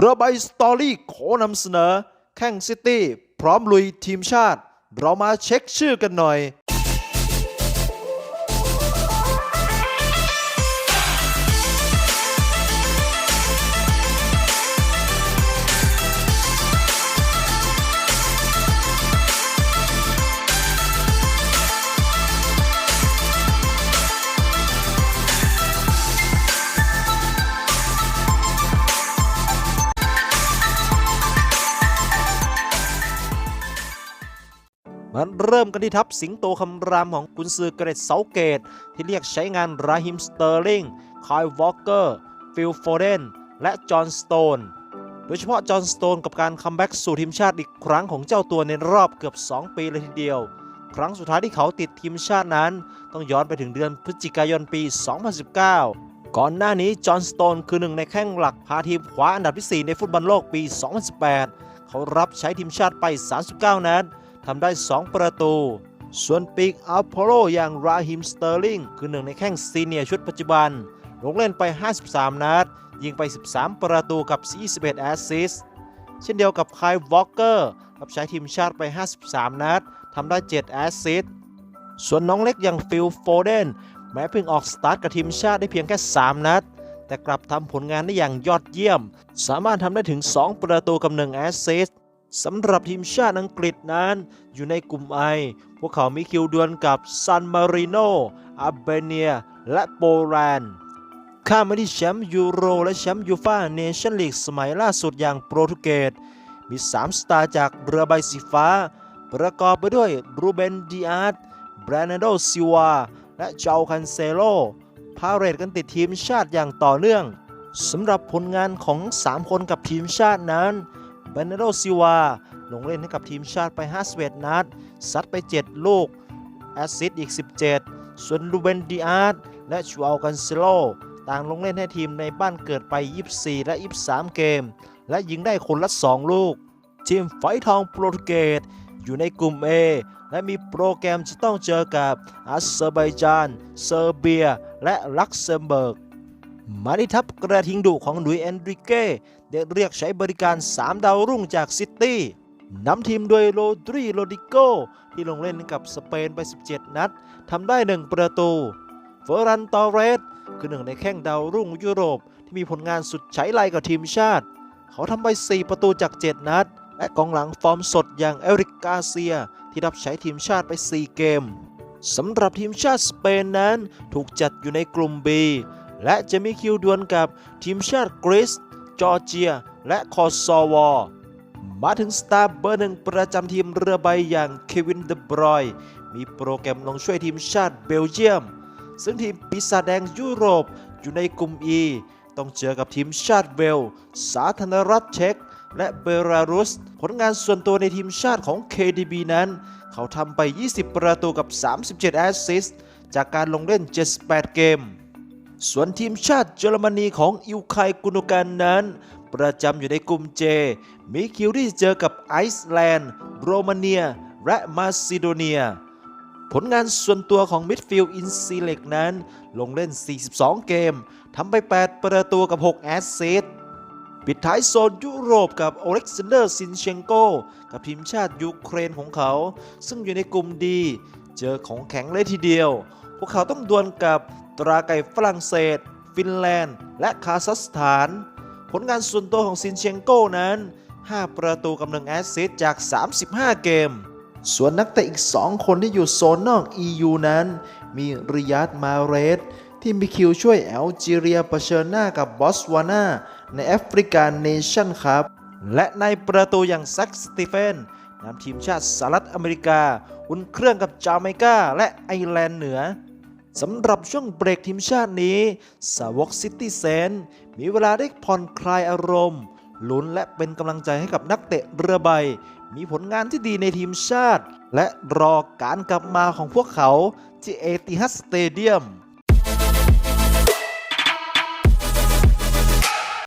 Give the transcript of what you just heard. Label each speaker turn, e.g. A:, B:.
A: เรือใบสตอรี่ขอนำเสนอ แข่งซิตี้ พร้อมลุยทีมชาติ เรามาเช็คชื่อกันหน่อย มันเริ่มกันที่ทัพสิงโตคำรามของกุนซือเกรตเซาเกต ที่เรียกใช้งานราฮิมสเตอร์ลิงคายวอลเกอร์ ฟิลโฟเดน และจอห์นสโตน โดยเฉพาะจอห์นสโตนกับการคัมแบ็กสู่ทีมชาติอีกครั้งของเจ้าตัวในรอบเกือบ 2 ปีเลยทีเดียว ครั้งสุดท้ายที่เขาติดทีมชาตินั้น ต้องย้อนไปถึงเดือนพฤศจิกายนปี 2019 ก่อนหน้านี้จอห์นสโตนคือหนึ่งในแข้งหลักพาทีมคว้าอันดับที่ 4 ในฟุตบอลโลกปี 2018 เขารับใช้ทีมชาติไป 39 นัด ทำได้ 2 ประตู ส่วนปีกอัลโพโลอย่างราฮิมสเตอร์ลิงคือหนึ่งในแข้งซีเนียร์ชุดปัจจุบัน ลงเล่นไป 53 นัด ยิงไป 13 ประตูกับ41แอสซิสเช่นเดียวกับไคลวอลเกอร์รับใช้ทีมชาติไป 53 นัดทำได้ 7 แอสซิสส่วนน้องเล็กอย่างฟิลโฟเดนแม้เพิ่งออกสตาร์ทกับทีมชาติได้เพียงแค่ 3 นัด แต่กลับทำผลงานได้อย่างยอดเยี่ยม สามารถทำได้ถึง 2 ประตูกับ 1 แอสซิส สำหรับทีมชาติอังกฤษนั้น อยู่ในกลุ่มไอ พวกเขามีคิวดวลกับซันมาริโนอาเบเนีย และโปแลนด์ข้ามมาที่แชมป์ยูโร และแชมป์ยูฟ่าเนชั่นลีกสมัยล่าสุดอย่างโปรตุเกส มี 3 สตาร์จากเรือใบสีฟ้า ประกอบไปด้วยรูเบนดิอาร์ตแบรนโดซิวา และเจ้าคันเซโลพาเรตกันติดทีมชาติอย่างต่อเนื่องสำหรับผลงานของ 3 คนกับทีมชาตินั้น เบนโดซิวา ลงเล่นให้กับทีมชาติไป51นัด ซัดไป 7 ลูก แอสซิสต์อีก 17 ส่วนลูเบนดิอาร์ตและชูอัลกันเซโลต่างลงเล่นให้ทีมในบ้านเกิดไป 24 และ 23 เกม และยิงได้คนละ 2 ลูก ทีมไฟทองโปรตุเกสอยู่ในกลุ่ม A และมีโปรแกรมจะต้องเจอกับอาเซอร์ไบจาน เซอร์เบีย และลักเซมเบิร์ก มาที่ทัพกระทิงดุของหลุยเอนริเก้ได้เรียกใช้บริการ 3 ดาวรุ่งจากซิตี้นำทีมโดยโรดริโรดิโกที่ลงเล่นกับสเปนไป 17 นัดทำได้ 1 ประตู เฟอร์รันตอเรส คือหนึ่งในแข้งดาวรุ่งยุโรป ที่มีผลงานสุดใช้ไลกับทีมชาติ เขาทำไป 4 ประตูจาก 7 นัด และกองหลังฟอร์มสดอย่างเอริกกาเซีย ที่รับใช้ทีมชาติไป 4 เกมสำหรับทีมชาติสเปนนั้นถูกจัดอยู่ในกลุ่ม B และจะมีคิวดวลกับทีมชาติกรีซจอร์เจีย และคอสโซวอมาถึงสตาร์เบอร์หนึ่งประจำทีมเรือใบอย่างเควินเดบรอยมีโปรแกรมลงช่วยทีมชาติเบลเยียม ซึ่งทีมปีศาจแดงยุโรปอยู่ในกลุ่ม E ต้องเจอกับทีมชาติเวล สาธารณรัฐเช็ก และเบลารุส ผลงานส่วนตัวในทีมชาติของ KDB นั้น เขาทำไป 20 ประตูกับ 37 แอสซิสต์จากการลงเล่น 78 เกม ส่วนทีมชาติเยอรมนีของอิวไคกุนกันนั้น ประจำอยู่ในกลุ่มเจ มีคิวที่เจอกับไอซ์แลนด์ โรมาเนีย และมาซิโดเนีย ผลงานส่วนตัวของมิดฟิลด์อินซีเล็กนั้น ลงเล่น 42 เกม ทำไป 8 ประตูกับ 6 แอสซิสต์ปิดท้ายโซนยุโรปกับโอเล็กซานเดอร์ซินเชงโก กับทีมชาติยูเครนของเขา ซึ่งอยู่ในกลุ่มดี เจอของแข็งเลยทีเดียว พวกเขาต้องดวลกับ ตราไก่ฝรั่งเศส ฟินแลนด์ และคาซัคสถาน ผลงานส่วนตัวของซินเชงโก้นั้น 5 ประตูกับ1แอสซิสต์จาก 35 เกม ส่วนนักเตะอีก 2 คนที่อยู่โซนนอก EU นั้น มีริยาดมาเรสที่มีคิวช่วยแอลจีเรียเผชิญหน้ากับบอสวานาในแอฟริกาเนชั่นครับ และในประตูอย่างแซ็กสตีเฟนนำทีมชาติสหรัฐอเมริกา อุ่นเครื่องกับจาเมกาและไอร์แลนด์เหนือ สำหรับช่วงเบรกทีมชาตินี้ สาวกซิตี้เซนมีเวลาได้ผ่อนคลายอารมณ์ลุ้นและเป็นกำลังใจให้กับนักเตะเรือใบ มีผลงานที่ดีในทีมชาติ และรอการกลับมาของพวกเขาที่เอติฮัดสเตเดียม